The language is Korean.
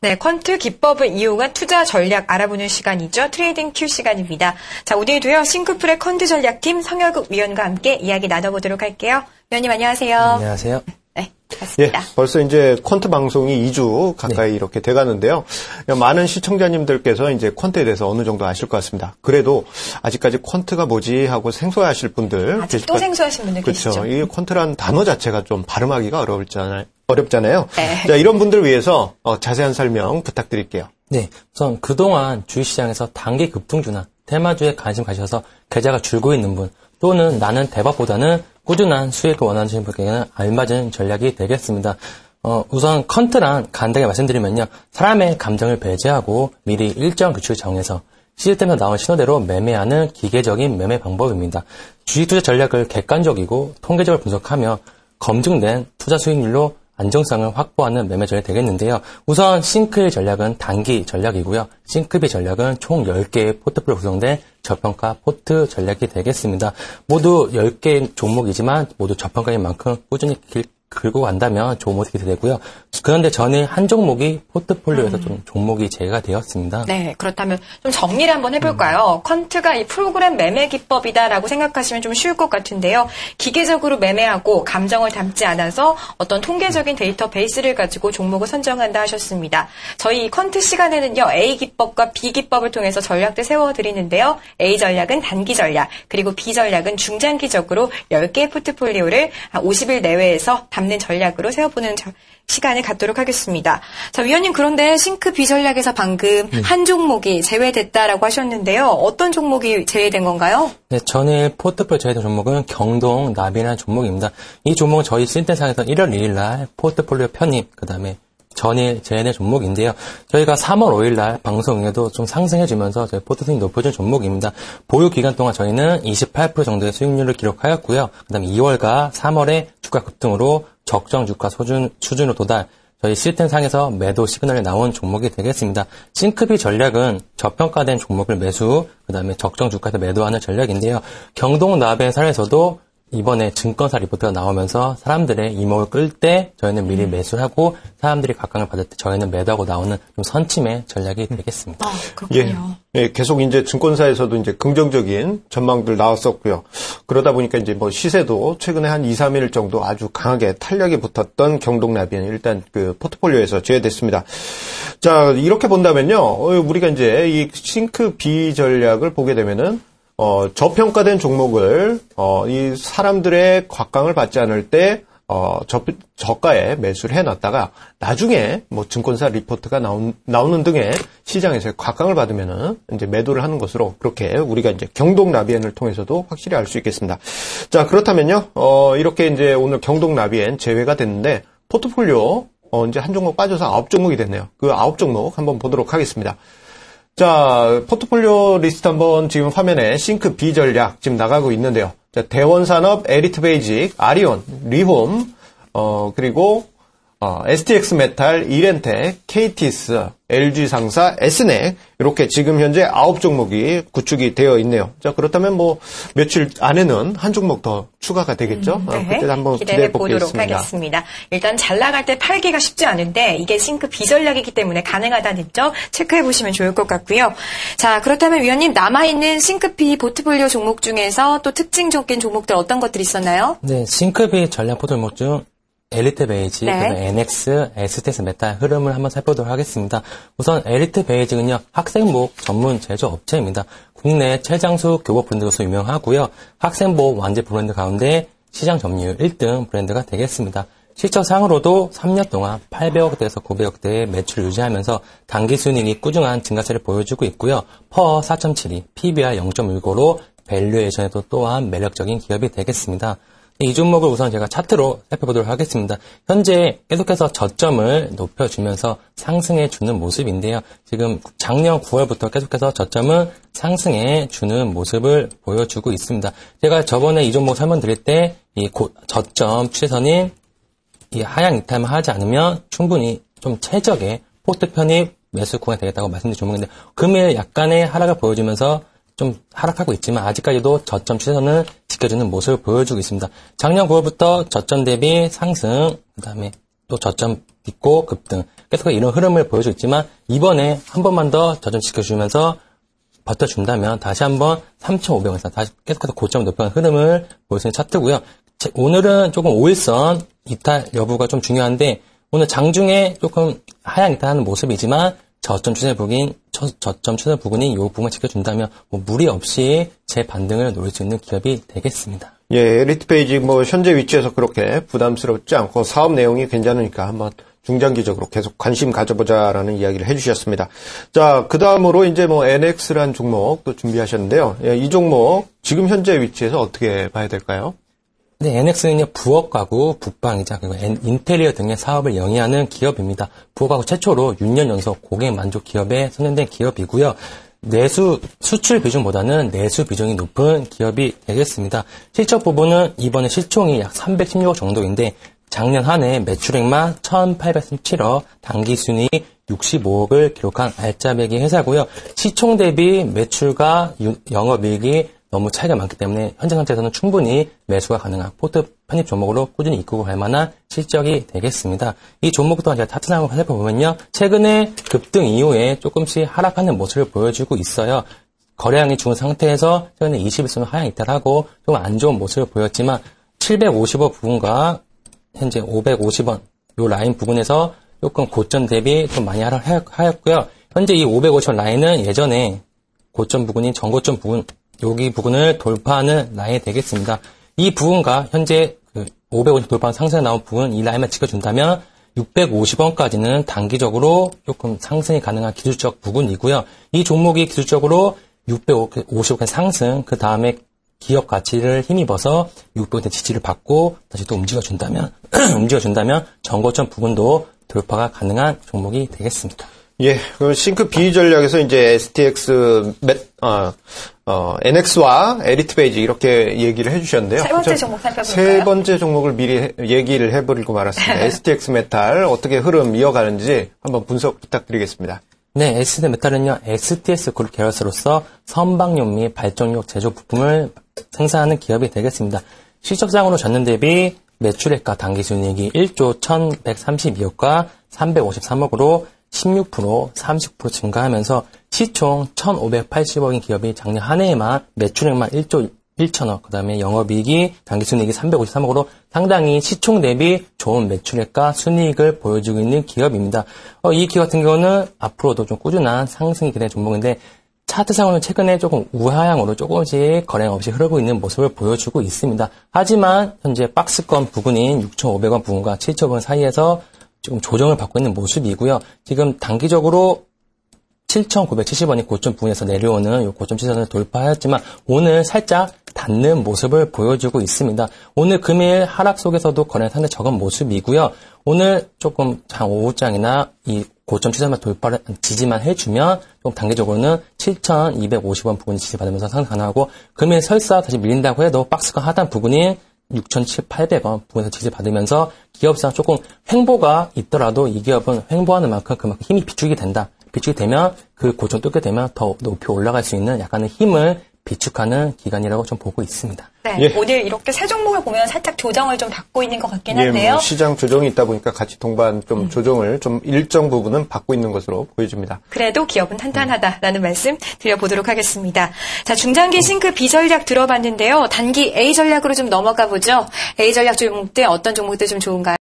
네, 퀀트 기법을 이용한 투자 전략 알아보는 시간이죠. 트레이딩 큐 시간입니다. 자, 오늘도요, 싱크풀의 퀀트 전략팀 성열국 위원과 함께 이야기 나눠보도록 할게요. 위원님 안녕하세요. 안녕하세요. 네, 예, 반갑습니다. 벌써 이제 퀀트 방송이 2주 가까이 이렇게 돼가는데요. 많은 시청자님들께서 이제 퀀트에 대해서 어느 정도 아실 것 같습니다. 그래도 아직까지 퀀트가 뭐지 하고 생소해하실 분들 아직 계실 또 것- 생소하신 분들 그렇죠. 계시죠. 이 퀀트란 단어 자체가 좀 발음하기가 어렵잖아요. 어렵잖아요. 네. 자, 이런 분들 위해서 어, 자세한 설명 부탁드릴게요. 네, 우선 그동안 주식시장에서 단기 급등주나 테마주에 관심 가셔서 계좌가 줄고 있는 분, 또는 나는 대박보다는 꾸준한 수익을 원하시는 분께는 알맞은 전략이 되겠습니다. 어, 우선 컨트란 간단하게 말씀드리면요. 사람의 감정을 배제하고 미리 일정 규칙을 정해서 시스템에서 나온 신호대로 매매하는 기계적인 매매 방법입니다. 주식 투자 전략을 객관적이고 통계적으로 분석하며 검증된 투자 수익률로 안정성을 확보하는 매매 전략이 되겠는데요. 우선 싱크의 전략은 단기 전략이고요. 싱크비 전략은 총 10개의 포트폴리오 구성된 저평가 포트 전략이 되겠습니다. 모두 10개의 종목이지만 모두 저평가인 만큼 꾸준히 길, 긁고 간다면 좋은 모습이 되고요. 그런데 저는 한 종목이 포트폴리오에서 좀 종목이 제외가 되었습니다. 네, 그렇다면 좀 정리를 한번 해볼까요? 퀀트가 이 프로그램 매매 기법이다라고 생각하시면 좀 쉬울 것 같은데요. 기계적으로 매매하고 감정을 담지 않아서 어떤 통계적인 데이터 베이스를 가지고 종목을 선정한다 하셨습니다. 저희 이 퀀트 시간에는요, A 기법과 B 기법을 통해서 전략들 세워드리는데요. A 전략은 단기 전략, 그리고 B 전략은 중장기적으로 10개의 포트폴리오를 한 50일 내외에서 담는 전략으로 세워보는 저- 시간을 갖도록 하겠습니다. 자, 위원님 그런데 싱크 B 전략에서 방금 한 종목이 제외됐다라고 하셨는데요. 어떤 종목이 제외된 건가요? 네, 전일 포트폴리오 제외된 종목은 경동 나비라는 종목입니다. 이 종목은 저희 신텐상에서 1월 2일 날 포트폴리오 편입, 그 다음에 전일 제외된 종목인데요. 저희가 3월 5일 날 방송에도 좀 상승해주면서 저희 포트 수익 높여준 종목입니다. 보유 기간 동안 저희는 28% 정도의 수익률을 기록하였고요. 그 다음에 2월과 3월에 주가 급등으로 적정 주가 수준, 수준으로 도달, 저희 시스템상에서 매도 시그널이 나온 종목이 되겠습니다. 싱크비 전략은 저평가된 종목을 매수, 그 다음에 적정 주가에서 매도하는 전략인데요. 경동나베 사례에서도 이번에 증권사 리포트가 나오면서 사람들의 이목을 끌 때 저희는 미리 매수를 하고 사람들이 각광을 받을 때 저희는 매도하고 나오는 좀 선침의 전략이 되겠습니다. 아, 예, 그렇군요. 예, 계속 이제 증권사에서도 이제 긍정적인 전망들 나왔었고요. 그러다 보니까 이제 뭐 시세도 최근에 한 2, 3일 정도 아주 강하게 탄력이 붙었던 경동나비는 일단 그 포트폴리오에서 제외됐습니다. 자, 이렇게 본다면요. 어, 우리가 이제 이 싱크 B 전략을 보게 되면은 어, 저평가된 종목을 어, 이 사람들의 곽강을 받지 않을 때 어, 저, 저가에 매수를 해놨다가 나중에 뭐 증권사 리포트가 나온, 나오는 등의 시장에서 곽강을 받으면은 이제 매도를 하는 것으로 그렇게 우리가 이제 경동 라비엔을 통해서도 확실히 알 수 있겠습니다. 자, 그렇다면요, 어, 이렇게 이제 오늘 경동 라비엔 제외가 됐는데 포트폴리오 어, 이제 한 종목 빠져서 아홉 종목이 됐네요. 그 아홉 종목 한번 보도록 하겠습니다. 자, 포트폴리오 리스트 한번 지금 화면에 싱크 B 전략 지금 나가고 있는데요. 자, 대원산업, 에리트 베이직, 아리온, 리홈, 어, 그리고, 어, STX 메탈, 이렌텍, KTS, LG상사, S넥, 이렇게 지금 현재 아홉 종목이 구축이 되어 있네요. 자, 그렇다면 뭐, 며칠 안에는 한 종목 더 추가가 되겠죠? 어, 그때 한번 기대해 네. 보도록. 하겠습니다. 일단 잘 나갈 때 팔기가 쉽지 않은데 이게 싱크 비전략이기 때문에 가능하다는 점 체크해 보시면 좋을 것 같고요. 자 그렇다면 위원님 남아 있는 싱크비 포트폴리오 종목 중에서 또 특징적인 종목들 어떤 것들이 있었나요? 네, 싱크비 전략 포트 종목 중 엘리트 베이지, 네. 그다음에 NX, STS 메탈 흐름을 한번 살펴보도록 하겠습니다. 우선 엘리트 베이직은요, 학생복 전문 제조업체입니다. 국내 최장수 교복 브랜드로서 유명하고요. 학생복 완제 브랜드 가운데 시장 점유율 1등 브랜드가 되겠습니다. 실적상으로도 3년 동안 800억대에서 900억대의 매출을 유지하면서 단기 순이익이 꾸준한 증가세를 보여주고 있고요. 퍼 4.72, PBR 0.65로 밸류에이션에도 또한 매력적인 기업이 되겠습니다. 이 종목을 우선 제가 차트로 살펴보도록 하겠습니다. 현재 계속해서 저점을 높여주면서 상승해 주는 모습인데요. 지금 작년 9월부터 계속해서 저점은 상승해 주는 모습을 보여주고 있습니다. 제가 저번에 이 종목 설명드릴 때 이 저점 추세선인 이 하향 이탈만 하지 않으면 충분히 좀 최적의 포트 편입 매수 구간이 되겠다고 말씀드린 종목인데 금일 약간의 하락을 보여주면서 좀 하락하고 있지만 아직까지도 저점 추세선을 지켜주는 모습을 보여주고 있습니다. 작년 9월부터 저점 대비 상승, 그 다음에 또 저점 딛고 급등. 계속 이런 흐름을 보여주고 있지만 이번에 한 번만 더 저점시켜주면서 버텨준다면 다시 한번 3,500원에서 다시 계속해서 고점을 높여가는 흐름을 보여주는 차트고요. 제- 오늘은 조금 5일선 이탈 여부가 좀 중요한데 오늘 장중에 조금 하향 이탈하는 모습이지만 저점 추세 부근, 저, 저점 추세 부근이 이 부분을 지켜준다면 뭐 무리 없이 제 반등을 노릴 수 있는 기업이 되겠습니다. 예, 에리트 페이지 뭐 현재 위치에서 그렇게 부담스럽지 않고 사업 내용이 괜찮으니까 한번 중장기적으로 계속 관심 가져보자라는 이야기를 해주셨습니다. 자, 그 다음으로 이제 뭐 NX라는 종목 또 준비하셨는데요. 예, 이 종목 지금 현재 위치에서 어떻게 봐야 될까요? 네, NX는요, 부업 가구, 북방이자 그리고 엔- 인테리어 등의 사업을 영위하는 기업입니다. 부업 가구 최초로 6년 연속 고객 만족 기업에 선정된 기업이고요. 내수, 수출 비중보다는 내수 비중이 높은 기업이 되겠습니다. 실적 부분은 이번에 실총이 약 316억 정도인데 작년 한 해 매출액만 1,837억, 당기 순이익 65억을 기록한 알짜배기 회사고요. 시총 대비 매출과 유- 영업이익이 너무 차이가 많기 때문에 현재 상태에서는 충분히 매수가 가능한 포트 편입 종목으로 꾸준히 이끌고 갈 만한 실적이 되겠습니다. 이 종목 또한 제가 차트상을 살펴보면요. 최근에 급등 이후에 조금씩 하락하는 모습을 보여주고 있어요. 거래량이 죽은 상태에서 최근에 21선을 하향 이탈하고 좀 안 좋은 모습을 보였지만 750원 부분과 현재 550원 요 라인 부분에서 조금 고점 대비 좀 많이 하락하였고요. 현재 이 550원 라인은 예전에 고점 부분인 전고점 부분 여기 부분을 돌파하는 라인이 되겠습니다. 이 부분과 현재 그 550 돌파 상승에 나온 부분 이 라인만 지켜준다면 650원까지는 단기적으로 조금 상승이 가능한 기술적 부분이고요. 이 종목이 기술적으로 650원 상승 그 다음에 기업 가치를 힘입어서 600원대 지지를 받고 다시 또 움직여준다면 움직여준다면 전고점 부분도 돌파가 가능한 종목이 되겠습니다. 예, 그 싱크 B 전략에서 이제 STX, 맷, 어, 어, NX와 에리트 베이지 이렇게 얘기를 해주셨는데요. 세 번째 저- 종목 살펴볼까요? 세 번째 종목을 미리 해- 얘기를 해버리고 말았습니다. STX 메탈 어떻게 흐름 이어가는지 한번 분석 부탁드리겠습니다. 네, SD 메탈은요, STS 그룹 계열사로서 선박용 및 발전용 제조 부품을 생산하는 기업이 되겠습니다. 실적상으로 전년 대비 매출액과 당기순이익이 1조 1132억과 353억으로 16%, 30% 증가하면서 시총 1,580억인 기업이 작년 한 해에만 매출액만 1조 1천억, 그 다음에 영업이익이 당기순이익이 353억으로 상당히 시총 대비 좋은 매출액과 순이익을 보여주고 있는 기업입니다. 어, 이 기업 같은 경우는 앞으로도 좀 꾸준한 상승이 기대된 종목인데 차트상으로는 최근에 조금 우하향으로 조금씩 거래량 없이 흐르고 있는 모습을 보여주고 있습니다. 하지만 현재 박스권 부근인 6,500원 부근과 7,000원 사이에서 지금 조정을 받고 있는 모습이고요. 지금 단기적으로 7,970원이 고점 부분에서 내려오는 이 고점 지선을 돌파하였지만 오늘 살짝 닿는 모습을 보여주고 있습니다. 오늘 금일 하락 속에서도 거래량 상당히 적은 모습이고요. 오늘 조금 장 오후장이나 이 고점 추세만 돌파를 지지만 해주면 좀 단기적으로는 7,250원 부분이 지지받으면서 상승 가능하고 금일 설사 다시 밀린다고 해도 박스가 하단 부분인 6,800원 부분에서 지지받으면서 기업상 조금 횡보가 있더라도 이 기업은 횡보하는 만큼 그만큼 힘이 비축이 된다. 비축이 되면 그 고점 뚫게 되면 더 높이 올라갈 수 있는 약간의 힘을 비축하는 기간이라고 좀 보고 있습니다. 네, 예. 오늘 이렇게 세 종목을 보면 살짝 조정을 좀 받고 있는 것 같긴 예, 한데요. 뭐 시장 조정이 있다 보니까 같이 동반 좀 조정을 좀 일정 부분은 받고 있는 것으로 보여집니다. 그래도 기업은 탄탄하다라는 말씀 드려보도록 하겠습니다. 자, 중장기 싱크 B 전략 들어봤는데요. 단기 A 전략으로 좀 넘어가 보죠. A 전략 종목들 어떤 종목들 좀 좋은가요?